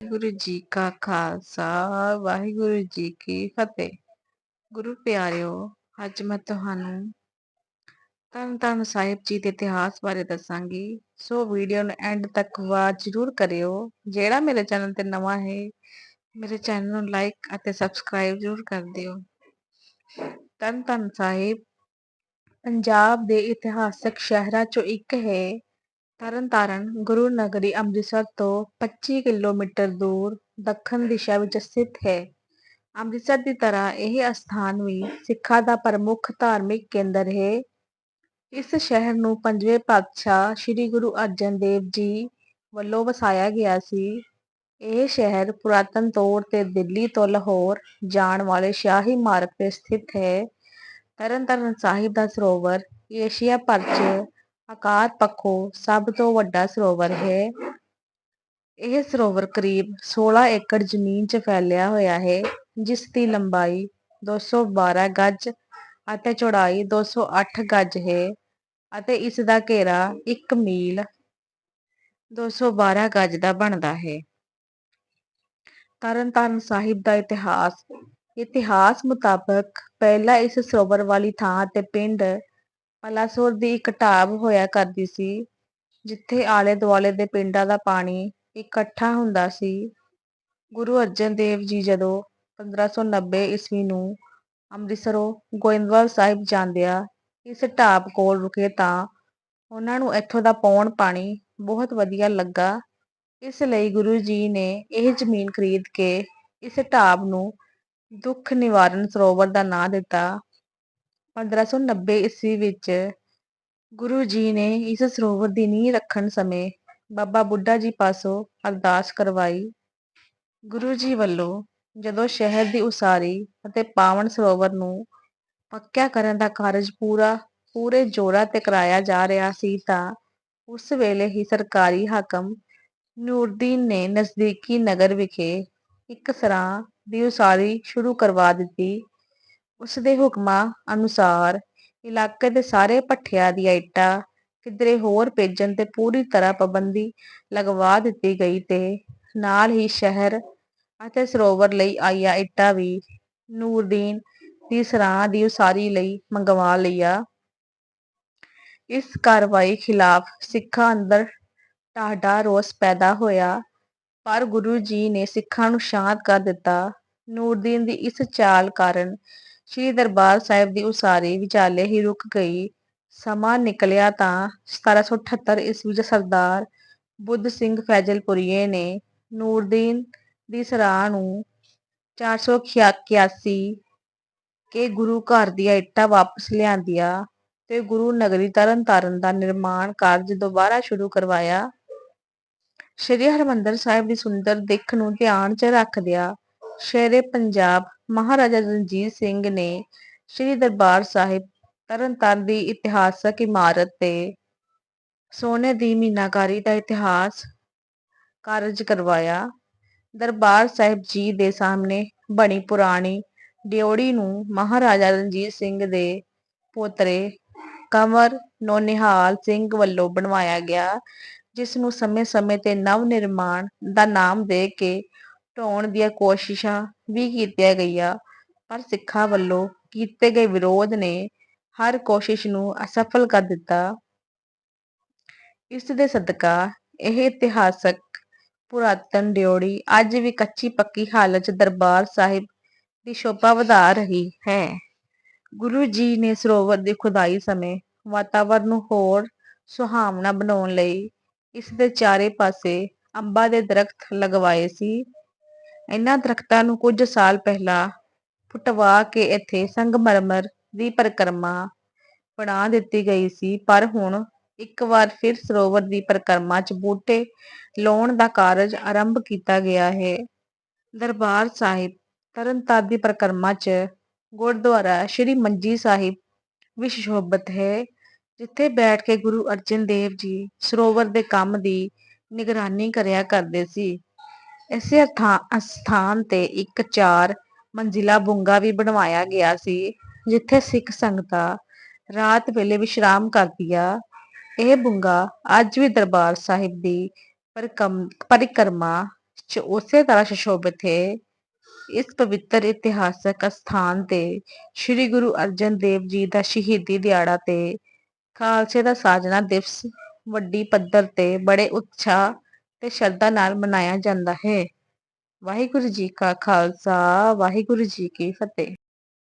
ਵਾਹਿਗੁਰੂ ਜੀ ਕਾ ਖਾਲਸਾ, ਵਾਹਿਗੁਰੂ ਜੀ ਕੀ ਫਤਿਹ। ਗੁਰੂ ਪਿਆਰਿਓ, ਅੱਜ ਮੈਂ ਤੁਹਾਨੂੰ ਤਰਨਤਾਰਨ ਸਾਹਿਬ ਜੀ ਦੇ ਇਤਿਹਾਸ ਬਾਰੇ ਦੱਸਾਂਗੀ। ਸੋ ਵੀਡੀਓ ਨੂੰ ਐਂਡ ਤੱਕ ਵਾਚ ਜ਼ਰੂਰ ਕਰਿਓ। ਜਿਹੜਾ ਮੇਰੇ ਚੈਨਲ ਤੇ ਨਵਾਂ ਹੈ, ਮੇਰੇ ਚੈਨਲ ਨੂੰ ਲਾਈਕ ਅਤੇ ਸਬਸਕ੍ਰਾਈਬ ਜ਼ਰੂਰ ਕਰ ਦਿਓ। ਤਰਨਤਾਰਨ ਸਾਹਿਬ, ਪੰਜਾਬ ਦੇ ਇਤਿਹਾਸਕ ਸ਼ਹਿਰਾਂ ਚੋਂ ਇੱਕ ਹੈ। ਤਰਨਤਾਰਨ ਗੁਰੂ ਨਗਰੀ ਅੰਮ੍ਰਿਤਸਰ ਤੋਂ 25 ਕਿਲੋਮੀਟਰ ਦੂਰ ਦੱਖਣ ਦਿਸ਼ਾ ਵਿੱਚ ਸਥਿਤ ਹੈ। ਅੰਮ੍ਰਿਤਸਰ ਦੀ ਤਰ੍ਹਾਂ ਇਹ ਅਸਥਾਨ ਵੀ ਸਿੱਖਾਂ ਦਾ ਪ੍ਰਮੁੱਖ ਧਾਰਮਿਕ ਕੇਂਦਰ ਹੈ। ਇਸ ਸ਼ਹਿਰ ਨੂੰ ਪੰਜਵੇਂ ਪਾਤਸ਼ਾਹ ਸ੍ਰੀ ਗੁਰੂ ਅਰਜਨ ਦੇਵ ਜੀ ਵੱਲੋਂ ਵਸਾਇਆ ਗਿਆ ਸੀ। ਇਹ ਸ਼ਹਿਰ ਪੁਰਾਤਨ ਤੌਰ ਤੇ ਦਿੱਲੀ ਤੋਂ ਲਾਹੌਰ ਜਾਣ ਵਾਲੇ ਸ਼ਾਹੀ ਮਾਰਗ ਤੇ ਸਥਿਤ ਹੈ। ਤਰਨਤਾਰਨ ਸਾਹਿਬ ਦਾ ਸਰੋਵਰ ਏਸ਼ੀਆ ਭਰ 'ਚ ਆਕਾਰ ਪੱਖੋਂ ਸਭ ਤੋਂ ਵੱਡਾ ਸਰੋਵਰ ਹੈ। ਇਹ ਸਰੋਵਰ ਕਰੀਬ 16 ਏਕੜ ਜ਼ਮੀਨ 'ਚ ਫੈਲਿਆ ਹੋਇਆ ਹੈ, ਜਿਸ ਦੀ ਲੰਬਾਈ 212 ਗਜ ਅਤੇ ਚੌੜਾਈ 208 ਗਜ ਹੈ ਅਤੇ ਇਸ ਦਾ ਘੇਰਾ 1 ਮੀਲ 212 ਗਜ ਦਾ ਬਣਦਾ ਹੈ। ਤਰਨਤਾਰਨ ਸਾਹਿਬ ਦਾ ਇਤਿਹਾਸ ਇਤਿਹਾਸ ਮੁਤਾਬਕ ਪਹਿਲਾਂ ਇਸ ਸਰੋਵਰ ਵਾਲੀ ਥਾਂ ਤੇ ਪਿੰਡ ਪਲਾਸੋਰ ਦੀ ਇੱਕ ਢਾਬ ਹੋਇਆ ਕਰਦੀ ਸੀ, ਜਿੱਥੇ ਆਲੇ ਦੁਆਲੇ ਦੇ ਪਿੰਡਾਂ ਦਾ ਪਾਣੀ ਇਕੱਠਾ ਹੁੰਦਾ ਸੀ। ਗੁਰੂ ਅਰਜਨ ਦੇਵ ਜੀ ਜਦੋਂ 1590 ਈਸਵੀ ਨੂੰ ਅੰਮ੍ਰਿਤਸਰੋਂ ਗੋਇੰਦਵਾਲ ਸਾਹਿਬ ਜਾਂਦਿਆਂ ਇਸ ਢਾਬ ਕੋਲ ਰੁਕੇ ਤਾਂ ਉਹਨਾਂ ਨੂੰ ਇੱਥੋਂ ਦਾ ਪੌਣ ਪਾਣੀ ਬਹੁਤ ਵਧੀਆ ਲੱਗਾ। ਇਸ ਲਈ ਗੁਰੂ ਜੀ ਨੇ ਇਹ ਜ਼ਮੀਨ ਖਰੀਦ ਕੇ ਇਸ ਢਾਬ ਨੂੰ ਦੁੱਖ ਨਿਵਾਰਨ ਸਰੋਵਰ ਦਾ ਨਾਂ ਦਿੱਤਾ। 1590 ਈਸਵੀ ਵਿੱਚ ਗੁਰੂ ਜੀ ਨੇ ਇਸ ਸਰੋਵਰ ਦੀ ਨੀਂਹ ਰੱਖਣ ਸਮੇਂ ਬਾਬਾ ਬੁੱਢਾ ਜੀ ਪਾਸੋਂ ਅਰਦਾਸ ਕਰਵਾਈ। ਗੁਰੂ ਜੀ ਵੱਲੋਂ ਜਦੋਂ ਸ਼ਹਿਰ ਦੀ ਉਸਾਰੀ ਅਤੇ ਪਾਵਨ ਸਰੋਵਰ ਨੂੰ ਪੱਕਿਆ ਕਰਨ ਦਾ ਕਾਰਜ ਪੂਰਾ, ਪੂਰੇ ਜੋਰਾਂ ਤੇ ਕਰਾਇਆ ਜਾ ਰਿਹਾ ਸੀ ਤਾਂ ਉਸ ਵੇਲੇ ਹੀ ਸਰਕਾਰੀ ਹਾਕਮ ਨੂਰਦੀਨ ਨੇ ਨਜ਼ਦੀਕੀ ਨਗਰ ਵਿਖੇ ਇੱਕ ਸਰਾਂ ਦੀ ਉਸਾਰੀ ਸ਼ੁਰੂ ਕਰਵਾ ਦਿੱਤੀ ਉਸ ਦੇ ਹੁਕਮਾਂ ਅਨੁਸਾਰ ਇਲਾਕੇ ਦੇ ਸਾਰੇ ਭੱਠਿਆਂ ਦੀਆਂ ਇੱਟਾਂ ਕਿਧਰੇ ਹੋਰ ਭੇਜਣ ਤੇ ਪੂਰੀ ਤਰ੍ਹਾਂ ਪਾਬੰਦੀ ਲਗਵਾ ਦਿੱਤੀ ਗਈ ਤੇ ਨਾਲ ਹੀ ਸ਼ਹਿਰ ਅਤੇ ਸਰੋਵਰ ਲਈ ਆਈਆਂ ਇੱਟਾਂ ਵੀ ਨੂਰਦੀਨ ਦੀ ਸਰਾਂ ਦੀ ਉਸਾਰੀ ਲਈ ਮੰਗਵਾ ਲਿਆ ਇਸ ਕਾਰਵਾਈ ਖਿਲਾਫ ਸਿੱਖਾਂ ਅੰਦਰ ਟਾਹਡਾ ਰੋਸ ਪੈਦਾ ਹੋਇਆ। ਪਰ ਗੁਰੂ ਜੀ ਨੇ ਸਿੱਖਾਂ ਨੂੰ ਸ਼ਾਂਤ ਕਰ ਦਿੱਤਾ। ਨੂਰਦੀਨ ਦੀ ਇਸ ਚਾਲ ਕਾਰਨ ਸ੍ਰੀ ਦਰਬਾਰ ਸਾਹਿਬ ਦੀ ਉਸਾਰੀ ਵਿਚਾਲੇ ਹੀ ਰੁਕ ਗਈ। ਸਮਾਂ ਨਿਕਲਿਆ ਤਾਂ 1778 ਈਸਵੀ ਵਿੱਚ ਸਰਦਾਰ ਬੁੱਧ ਸਿੰਘ ਫੈਜ਼ਲਪੁਰੀਏ ਨੇ ਨੂਰਦੀਨ ਦੀ ਸਰਾਹ ਨੂੰ 481 ਕੇ ਗੁਰੂ ਘਰ ਦੀਆਂ ਇੱਟਾਂ ਵਾਪਸ ਲਿਆਂਦੀਆਂ ਤੇ ਗੁਰੂ ਨਗਰੀ ਤਰਨਤਾਰਨ ਦਾ ਨਿਰਮਾਣ ਕਾਰਜ ਦੁਬਾਰਾ ਸ਼ੁਰੂ ਕਰਵਾਇਆ। ਸ਼੍ਰੀ ਹਰਮੰਦਰ ਸਾਹਿਬ ਦੀ ਸੁੰਦਰ ਦਿੱਖ ਨੂੰ ਧਿਆਨ 'ਚ ਰੱਖਦਿਆਂ ਸ਼ੇਰੇ ਪੰਜਾਬ ਮਹਾਰਾਜਾ ਰਣਜੀਤ ਸਿੰਘ ਨੇ ਸ੍ਰੀ ਦਰਬਾਰ ਸਾਹਿਬ ਤਰਨਤਾਰਨ ਦੀ ਇਤਿਹਾਸਕ ਇਮਾਰਤ ਤੇ ਸੋਨੇ ਦੀ ਮੀਨਾਕਾਰੀ ਦਾ ਇਤਿਹਾਸ ਕਾਰਜ ਕਰਵਾਇਆ। ਦਰਬਾਰ ਸਾਹਿਬ ਜੀ ਦੇ ਸਾਹਮਣੇ ਬਣੀ ਪੁਰਾਣੀ ਡਿਓੜੀ ਨੂੰ ਮਹਾਰਾਜਾ ਰਣਜੀਤ ਸਿੰਘ ਦੇ ਪੋਤਰੇ ਕੰਵਰ ਨੋਨਿਹਾਲ ਸਿੰਘ ਵੱਲੋਂ ਬਣਵਾਇਆ ਗਿਆ, ਜਿਸ ਨੂੰ ਸਮੇਂ-ਸਮੇਂ ਤੇ ਨਵ ਨਿਰਮਾਣ ਦਾ ਨਾਮ ਦੇ ਕੇ ਢਾਉਣ ਦੀਆਂ ਕੋਸ਼ਿਸ਼ਾਂ ਵੀ ਕੀਤੀਆਂ ਗਈਆਂ, ਪਰ ਸਿੱਖਾਂ ਵੱਲੋਂ ਕੀਤੇ ਗਏ ਵਿਰੋਧ ਨੇ ਹਰ ਕੋਸ਼ਿਸ਼ ਨੂੰ ਅਸਫਲ ਕਰ ਦਿੱਤਾ। ਇਸ ਦੇ ਸਦਕਾ ਇਹ ਇਤਿਹਾਸਕ ਪੁਰਾਤਨ ਡਿਓੜੀ ਅੱਜ ਵੀ ਕੱਚੀ ਪੱਕੀ ਹਾਲਤ 'ਚ ਦਰਬਾਰ ਸਾਹਿਬ ਦੀ ਸ਼ੋਭਾ ਵਧਾ ਰਹੀ ਹੈ। ਗੁਰੂ ਜੀ ਨੇ ਸਰੋਵਰ ਦੀ ਖੁਦਾਈ ਸਮੇਂ ਵਾਤਾਵਰਨ ਨੂੰ ਹੋਰ ਸੁਹਾਵਣਾ ਬਣਾਉਣ ਲਈ ਇਸ ਦੇ ਚਾਰੇ ਪਾਸੇ ਅੰਬਾਂ ਦੇ ਦਰਖਤ ਲਗਵਾਏ ਸੀ। ਇਹਨਾਂ ਦਰਖਤਾਂ ਨੂੰ ਕੁਝ ਸਾਲ ਪਹਿਲਾਂ ਪੁੱਟਵਾ ਕੇ ਇੱਥੇ ਸੰਗਮਰਮਰ ਦੀ ਪਰਿਕਰਮਾ ਬਣਾ ਦਿੱਤੀ ਗਈ ਸੀ, ਪਰ ਹੁਣ ਇੱਕ ਵਾਰ ਫਿਰ ਸਰੋਵਰ ਦੀ ਪਰਿਕਰਮਾ 'ਚ ਬੂਟੇ ਲਾਉਣ ਦਾ ਕਾਰਜ ਆਰੰਭ ਕੀਤਾ ਗਿਆ ਹੈ। ਦਰਬਾਰ ਸਾਹਿਬ ਤਰਨਤਾਰਨ ਦੀ ਪਰਿਕਰਮਾ 'ਚ ਗੁਰਦੁਆਰਾ ਸ਼੍ਰੀ ਮੰਜੀ ਸਾਹਿਬ ਵਿਸ਼ੋਭਤ ਹੈ, ਜਿੱਥੇ ਬੈਠ ਕੇ ਗੁਰੂ ਅਰਜਨ ਦੇਵ ਜੀ ਸਰੋਵਰ ਦੇ ਕੰਮ ਦੀ ਨਿਗਰਾਨੀ ਕਰਿਆ ਕਰਦੇ ਸੀ। ਇਸੇ ਅਸਥਾਨ ਤੇ ਇੱਕ ਚਾਰ ਮੰਜ਼ਿਲਾ ਬੁੰਗਾ ਵੀ ਬਣਵਾਇਆ ਗਿਆ ਸੀ, ਜਿੱਥੇ ਸਿੱਖ ਸੰਗਤਾਂ ਰਾਤ ਵੇਲੇ ਵਿਸ਼ਰਾਮ ਕਰਦੀਆਂ ਇਹ ਬੁੰਗਾ ਅੱਜ ਵੀ ਦਰਬਾਰ ਸਾਹਿਬ ਦੀ ਪਰਿਕਰਮਾ 'ਚ ਉਸੇ ਤਰ੍ਹਾਂ ਸੁਸ਼ੋਭਿਤ ਹੈ। ਇਸ ਪਵਿੱਤਰ ਇਤਿਹਾਸਕ ਅਸਥਾਨ 'ਤੇ ਸ੍ਰੀ ਗੁਰੂ ਅਰਜਨ ਦੇਵ ਜੀ ਦਾ ਸ਼ਹੀਦੀ ਦਿਹਾੜਾ ਤੇ ਖਾਲਸੇ ਦਾ ਸਾਜਨਾ ਦਿਵਸ ਵੱਡੀ ਪੱਧਰ 'ਤੇ ਬੜੇ ਉਤਸ਼ਾਹ ਤੇ ਸ਼ਰਧਾ ਨਾਲ ਮਨਾਇਆ ਜਾਂਦਾ ਹੈ। ਵਾਹਿਗੁਰੂ ਜੀ ਕਾ ਖਾਲਸਾ ਵਾਹਿਗੁਰੂ ਜੀ ਕੀ ਫਤਿਹ।